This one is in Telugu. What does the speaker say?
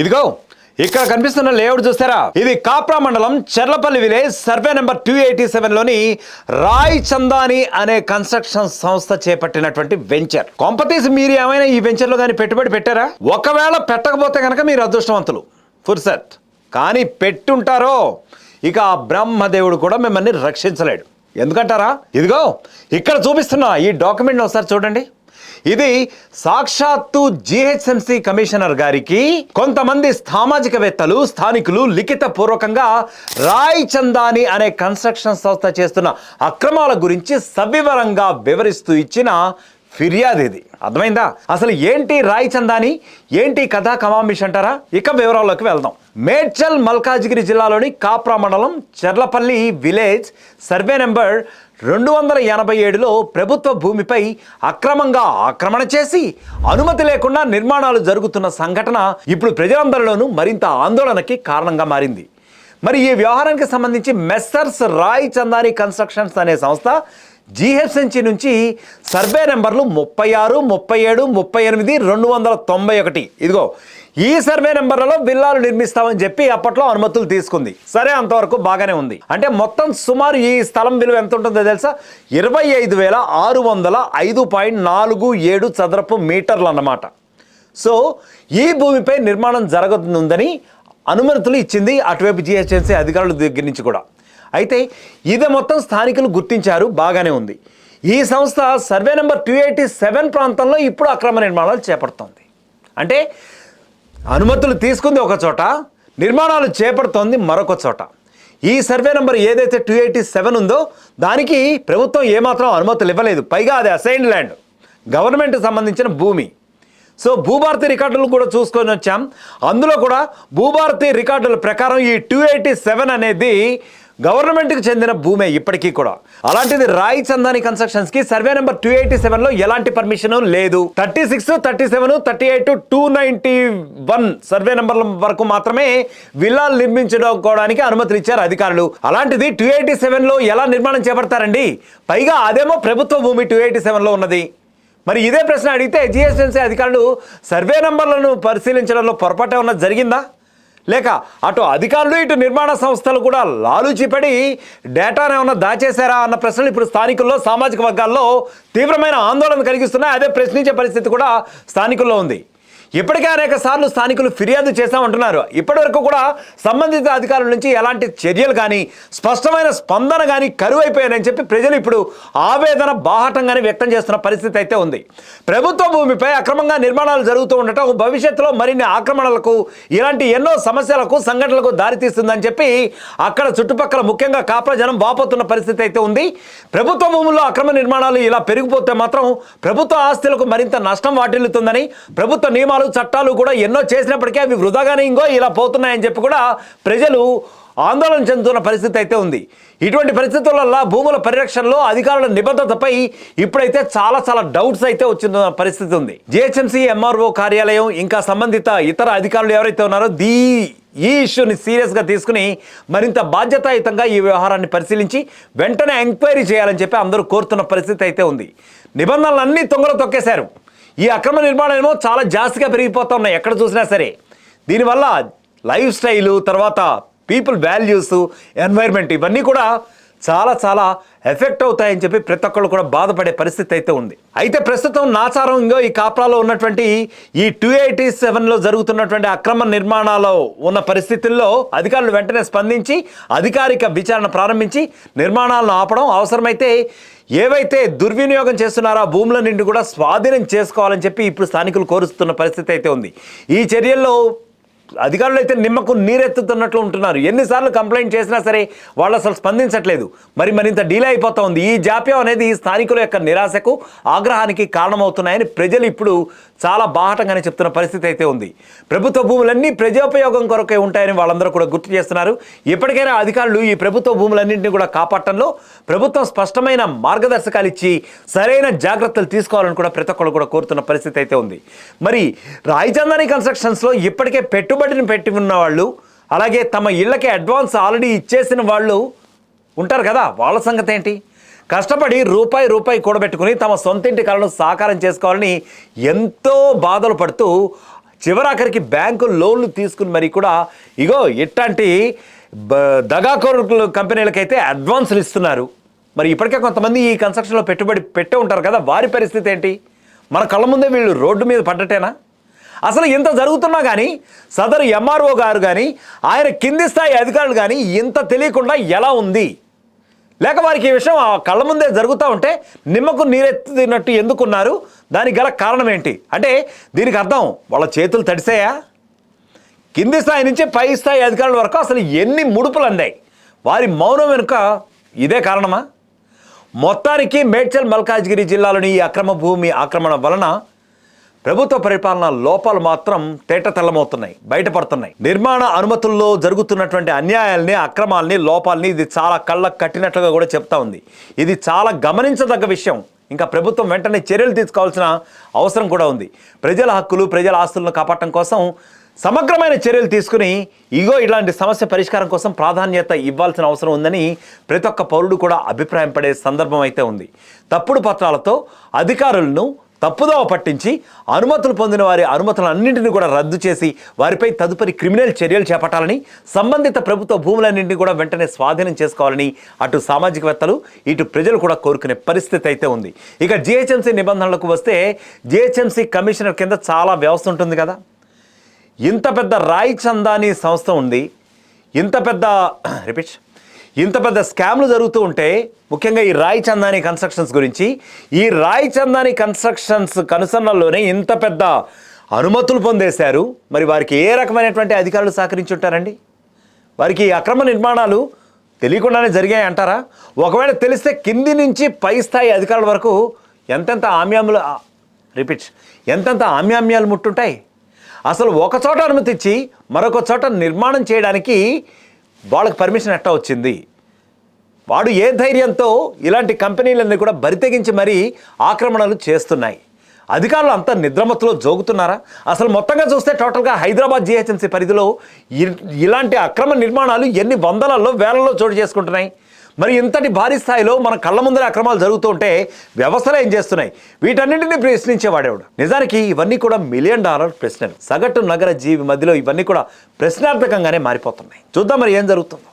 ఇదిగో ఇక్కడ కనిపిస్తున్న లేఅవుట్ చూస్తారా? ఇది కాప్రా మండలం Cherlapally village survey number two eighty సెవెన్లోని Rai Chandani అనే కన్స్ట్రక్షన్ సంస్థ చేపట్టినటువంటి వెంచర్. కొంపతీసి మీరు ఏమైనా ఈ వెంచర్లో కానీ పెట్టుబడి పెట్టారా? ఒకవేళ పెట్టకపోతే కనుక మీరు అదృష్టవంతులు. ఫుర్సత్ కానీ పెట్టుంటారో ఇక ఆ బ్రహ్మదేవుడు కూడా మిమ్మల్ని రక్షించలేడు. ఎందుకంటారా? ఇదిగో ఇక్కడ చూపిస్తున్న ఈ డాక్యుమెంట్ ఒకసారి చూడండి. ఇది సాక్షాత్తు జిహెచ్ఎంసి కమిషనర్ గారికి కొంతమంది సామాజికవేత్తలు స్థానికులు లిఖిత పూర్వకంగా రాయ్ చందాని అనే కన్స్ట్రక్షన్ సంస్థ చేస్తున్న అక్రమాల గురించి సవివరంగా వివరిస్తూ ఇచ్చిన ఫిర్యాదు ఇది. అర్థమైందా? అసలు ఏంటి రాయ్ చందాని ఏంటి కథా కమాంబిష్ అంటారా? ఇక వివరాల్లోకి వెళ్దాం. మేడ్చల్ మల్కాజ్గిరి జిల్లాలోని కాప్రా మండలం చెర్లపల్లి విలేజ్ సర్వే నెంబర్ రెండు వందల ఎనభై ఏడులో ప్రభుత్వ భూమిపై అక్రమంగా ఆక్రమణ చేసి అనుమతి లేకుండా నిర్మాణాలు జరుగుతున్న సంఘటన ఇప్పుడు ప్రజలందరిలోనూ మరింత ఆందోళనకి కారణంగా మారింది. మరి ఈ వ్యవహారానికి సంబంధించి మెస్సర్స్ రాయ్ చందాని కన్స్ట్రక్షన్స్ అనే సంస్థ జీహెచ్ఎంసి నుంచి సర్వే నెంబర్లు ముప్పై ఆరు ముప్పై ఏడు ముప్పై ఎనిమిది రెండు వందల తొంభై ఒకటి. ఇదిగో ఈ సర్వే నెంబర్లలో విల్లాలు నిర్మిస్తామని చెప్పి అప్పట్లో అనుమతులు తీసుకుంది. సరే అంతవరకు బాగానే ఉంది. అంటే మొత్తం సుమారు ఈ స్థలం విలువ ఎంత ఉంటుందో తెలుసా? ఇరవై ఐదు వేల ఆరు వందల ఐదు పాయింట్ నాలుగు ఏడు చదరపు మీటర్లు అన్నమాట సో ఈ భూమిపై నిర్మాణం జరగనుందని అనుమతులు ఇచ్చింది అటువైపు జిహెచ్ఎంసీ అధికారుల దగ్గర నుంచి కూడా. అయితే ఇది మొత్తం స్థానికులు గుర్తించారు బాగానే ఉంది. ఈ సంస్థ survey number two eighty seven ప్రాంతంలో ఇప్పుడు అక్రమ నిర్మాణాలు చేపడుతోంది. అంటే అనుమతులు తీసుకుంది ఒక చోట నిర్మాణాలు చేపడుతోంది మరొక చోట. ఈ సర్వే నెంబర్ ఏదైతే టూ ఎయిటీ సెవెన్ ఉందో దానికి ప్రభుత్వం ఏమాత్రం అనుమతులు ఇవ్వలేదు. పైగా అది అసైన్డ్ ల్యాండ్ గవర్నమెంట్ సంబంధించిన భూమి. సో భూభారతి రికార్డులు కూడా చూసుకొని వచ్చాం. అందులో కూడా భూభారతి రికార్డుల ప్రకారం ఈ టూ ఎయిటీ సెవెన్ అనేది గవర్నమెంట్కి చెందిన భూమే ఇప్పటికీ కూడా. అలాంటిది రాయ్ చందాని కన్స్ట్రక్షన్స్కి సర్వే నెంబర్ టూ ఎయిటీ సెవెన్లో ఎలాంటి పర్మిషన్ లేదు. Thirty six thirty seven thirty eight two ninety one survey నెంబర్ల వరకు మాత్రమే విల్లాలు నిర్మించుకోవడానికి అనుమతులు ఇచ్చారు అధికారులు. అలాంటిది టూ ఎయిటీ సెవెన్లో ఎలా నిర్మాణం చేపడతారండి? పైగా అదేమో ప్రభుత్వ భూమి టూ ఎయిటీ సెవెన్లో ఉన్నది. మరి ఇదే ప్రశ్న అడిగితే జిఎస్ఎంసీ అధికారులు సర్వే నంబర్లను పరిశీలించడంలో పొరపాటు ఏమన్నా జరిగిందా? లేక అటు అధికారులు ఇటు నిర్మాణ సంస్థలు కూడా లాలూచిపడి డేటాను ఏమన్నా దాచేశారా అన్న ప్రశ్నలు ఇప్పుడు స్థానికుల్లో సామాజిక వర్గాల్లో తీవ్రమైన ఆందోళన కలిగిస్తున్నాయి. అదే ప్రశ్నించే పరిస్థితి కూడా స్థానికుల్లో ఉంది. ఇప్పటికే అనేక సార్లు స్థానికులు ఫిర్యాదు చేశామంటున్నారు. ఇప్పటివరకు కూడా సంబంధిత అధికారుల నుంచి ఎలాంటి చర్యలు కానీ స్పష్టమైన స్పందన కానీ కరువైపోయాయని చెప్పి ప్రజలు ఇప్పుడు ఆవేదన బాహటంగానే వ్యక్తం చేస్తున్న పరిస్థితి అయితే ఉంది. ప్రభుత్వ భూమిపై అక్రమంగా నిర్మాణాలు జరుగుతూ ఉండటం భవిష్యత్తులో మరిన్ని ఆక్రమణలకు ఇలాంటి ఎన్నో సమస్యలకు సంఘటనలకు దారితీస్తుందని చెప్పి అక్కడ చుట్టుపక్కల ముఖ్యంగా కాపుల జనం వాపోతున్న పరిస్థితి అయితే ఉంది. ప్రభుత్వ భూముల్లో అక్రమ నిర్మాణాలు ఇలా పెరిగిపోతే మాత్రం ప్రభుత్వ ఆస్తులకు మరింత నష్టం వాటిల్లుతుందని ప్రభుత్వ నియమాలు చట్టాలు కూడా ఎన్నో చేసినప్పటికీ అవి వృధాగానే ఇంకో ఇలా పోతున్నాయని చెప్పి కూడా ప్రజలు ఆందోళన చెందుతున్న పరిస్థితి అయితే ఉంది. ఇటువంటి పరిస్థితుల భూముల పరిరక్షణలో అధికారుల నిబద్ధతపై ఇప్పుడైతే చాలా చాలా డౌట్స్ అయితే వచ్చిన పరిస్థితి ఉంది. జిహెచ్ఎంసీ ఎంఆర్ఓ కార్యాలయం ఇంకా సంబంధిత ఇతర అధికారులు ఎవరైతే ఉన్నారో దీ ఈ ఇష్యూని సీరియస్గా తీసుకుని మరింత బాధ్యతాయుతంగా ఈ వ్యవహారాన్ని పరిశీలించి వెంటనే ఎంక్వైరీ చేయాలని చెప్పి అందరూ కోరుతున్న పరిస్థితి అయితే ఉంది. నిబంధనలన్నీ తొంగలో తొక్కేశారు. ఈ అక్రమ నిర్మాణం చాలా జాస్తిగా పెరిగిపోతా ఉన్నాయి ఎక్కడ చూసినా సరే. దీనివల్ల లైఫ్ స్టైలు తర్వాత పీపుల్ వాల్యూస్ ఎన్వైర్న్మెంట్ ఇవన్నీ కూడా చాలా చాలా ఎఫెక్ట్ అవుతాయని చెప్పి ప్రతి ఒక్కళ్ళు కూడా బాధపడే పరిస్థితి అయితే ఉంది. అయితే ప్రస్తుతం నాచారం ఇంకో ఈ కాప్రాలో ఉన్నటువంటి ఈ టూ ఎయిటీ సెవెన్లో జరుగుతున్నటువంటి అక్రమ నిర్మాణాలు ఉన్న పరిస్థితుల్లో అధికారులు వెంటనే స్పందించి అధికారిక విచారణ ప్రారంభించి నిర్మాణాలను ఆపడం అవసరమైతే ఏవైతే దుర్వినియోగం చేస్తున్నారో ఆ భూముల నుండి కూడా స్వాధీనం చేసుకోవాలని చెప్పి ఇప్పుడు స్థానికులు కోరుస్తున్న పరిస్థితి అయితే ఉంది. ఈ చర్యల్లో అధికారులు అయితే నిమ్మకు నీరెత్తుతున్నట్లు ఉంటున్నారు. ఎన్నిసార్లు కంప్లైంట్ చేసినా సరే వాళ్ళు అసలు స్పందించట్లేదు. మరి మరింత డీలే అయిపోతా ఉంది ఈ జాప్యం అనేది స్థానికుల యొక్క నిరాశకు ఆగ్రహానికి కారణమవుతున్నాయని ప్రజలు ఇప్పుడు చాలా బాహటంగానే చెప్తున్న పరిస్థితి అయితే ఉంది. ప్రభుత్వ భూములన్నీ ప్రజోపయోగం కొరకే ఉంటాయని వాళ్ళందరూ కూడా గుర్తు చేస్తున్నారు. ఇప్పటికైనా అధికారులు ఈ ప్రభుత్వ భూములన్నింటినీ కూడా కాపాడటంలో ప్రభుత్వం స్పష్టమైన మార్గదర్శకాలు ఇచ్చి సరైన జాగ్రత్తలు తీసుకోవాలని కూడా ప్రతి ఒక్కరు కూడా కోరుతున్న పరిస్థితి అయితే ఉంది. మరి రాయచందాని కన్స్ట్రక్షన్స్లో ఇప్పటికే పెట్టుబడిని పెట్టి ఉన్నవాళ్ళు అలాగే తమ ఇళ్ళకి అడ్వాన్స్ ఆల్రెడీ ఇచ్చేసిన వాళ్ళు ఉంటారు కదా వాళ్ళ సంగతి ఏంటి కష్టపడి రూపాయి రూపాయి కూడబెట్టుకుని తమ సొంతింటి కళను సాకారం చేసుకోవాలని ఎంతో బాధలు పడుతూ చివరాఖరికి బ్యాంకు లోన్లు తీసుకుని మరి కూడా ఇగో ఇట్లాంటి దగాకోరు కంపెనీలకైతే అడ్వాన్సులు ఇస్తున్నారు. మరి ఇప్పటికే కొంతమంది ఈ కన్స్ట్రక్షన్లో పెట్టుబడి పెట్టే ఉంటారు కదా వారి పరిస్థితి ఏంటి? మన కళ్ళ ముందే వీళ్ళు రోడ్డు మీద పడ్డటేనా? అసలు ఇంత జరుగుతున్నా కానీ సదరు ఎంఆర్ఓ గారు కానీ ఆయన కింది స్థాయి అధికారులు కానీ ఇంత తెలియకుండా ఎలా ఉంది? లేక వారికి ఈ విషయం ఆ కళ్ళ ముందే జరుగుతూ ఉంటే నిమ్మకు నీరెత్తినట్టు ఎందుకున్నారు? దానికి గల కారణం ఏంటి? అంటే దీనికి అర్థం వాళ్ళ చేతులు తడిసాయా? కింది స్థాయి నుంచి పై స్థాయి అధికారుల వరకు అసలు ఎన్ని ముడుపులు అందాయి? వారి మౌనం వెనుక ఇదే కారణమా? మొత్తానికి మేడ్చల్ మల్కాజ్గిరి జిల్లాలోని ఈ అక్రమ భూమి ఆక్రమణ వలన ప్రభుత్వ పరిపాలన లోపాలు మాత్రం తేటతెల్లమవుతున్నాయి బయటపడుతున్నాయి. నిర్మాణ అనుమతుల్లో జరుగుతున్నటువంటి అన్యాయాల్ని అక్రమాల్ని లోపాలని ఇది చాలా కళ్ళకు కట్టినట్లుగా కూడా చెప్తా ఉంది. ఇది చాలా గమనించదగ్గ విషయం. ఇంకా ప్రభుత్వం వెంటనే చర్యలు తీసుకోవాల్సిన అవసరం కూడా ఉంది. ప్రజల హక్కులు ప్రజల ఆస్తులను కాపాడటం కోసం సమగ్రమైన చర్యలు తీసుకుని ఇగో ఇలాంటి సమస్య పరిష్కారం కోసం ప్రాధాన్యత ఇవ్వాల్సిన అవసరం ఉందని ప్రతి ఒక్క పౌరుడు కూడా అభిప్రాయం పడే సందర్భం అయితే ఉంది. తప్పుడు పత్రాలతో అధికారులను తప్పుదోవ పట్టించి అనుమతులు పొందిన వారి అనుమతులన్నింటినీ కూడా రద్దు చేసి వారిపై తదుపరి క్రిమినల్ చర్యలు చేపట్టాలని సంబంధిత ప్రభుత్వ భూములన్నింటినీ కూడా వెంటనే స్వాధీనం చేసుకోవాలని అటు సామాజికవేత్తలు ఇటు ప్రజలు కూడా కోరుకునే పరిస్థితి అయితే ఉంది. ఇక జిహెచ్ఎంసీ నిబంధనలకు వస్తే జిహెచ్ఎంసీ కమిషనర్ కింద చాలా వ్యవస్థ ఉంటుంది కదా. ఇంత పెద్ద రాయ్ చందాని సంస్థ ఉంది. ఇంత పెద్ద రిపీట్. ఇంత పెద్ద స్కామ్లు జరుగుతూ ఉంటే ముఖ్యంగా ఈ రాయ్ చందాని కన్స్ట్రక్షన్స్ గురించి ఈ రాయ్ చందాని కన్స్ట్రక్షన్స్ కనుసన్నల్లోనే ఇంత పెద్ద అనుమతులు పొందేశారు. మరి వారికి ఏ రకమైనటువంటి అధికారులు సహకరించి ఉంటారండి వారికి అక్రమ నిర్మాణాలు తెలియకుండానే జరిగాయి అంటారా? ఒకవేళ తెలిస్తే కింది నుంచి పై స్థాయి అధికారుల వరకు ఎంతెంత ఆమ్యాములు రిపీట్ ఎంతెంత ఆమ్యామ్యాలు ముట్టుంటాయి? అసలు ఒక చోట అనుమతి ఇచ్చి మరొక చోట నిర్మాణం చేయడానికి వాళ్ళకి పర్మిషన్ ఎట్టా వచ్చింది? వాడు ఏ ధైర్యంతో ఇలాంటి కంపెనీలన్నీ కూడా బరితెగించి మరీ ఆక్రమణలు చేస్తున్నాయి. అధికారులు అంతా నిద్రమత్తులో జోగుతున్నారా? అసలు మొత్తంగా చూస్తే టోటల్గా హైదరాబాద్ జిహెచ్ఎంసీ పరిధిలో ఇ- ఇలాంటి అక్రమ నిర్మాణాలు ఎన్ని వందలలో వేలల్లో చోటు చేసుకుంటున్నాయి? మరి ఇంతటి భారీ స్థాయిలో మన కళ్ళ ముందర అక్రమాలు జరుగుతుంటే వ్యవస్థలు ఏం చేస్తున్నాయి? వీటన్నింటినీ ప్రశ్నించేవాడేవాడు? నిజానికి ఇవన్నీ కూడా మిలియన్ డాలర్ ప్రశ్నలు. సగటు నగర జీవి మధ్యలో ఇవన్నీ కూడా ప్రశ్నార్థకంగానే మారిపోతున్నాయి. చూద్దాం మరి ఏం జరుగుతుందో.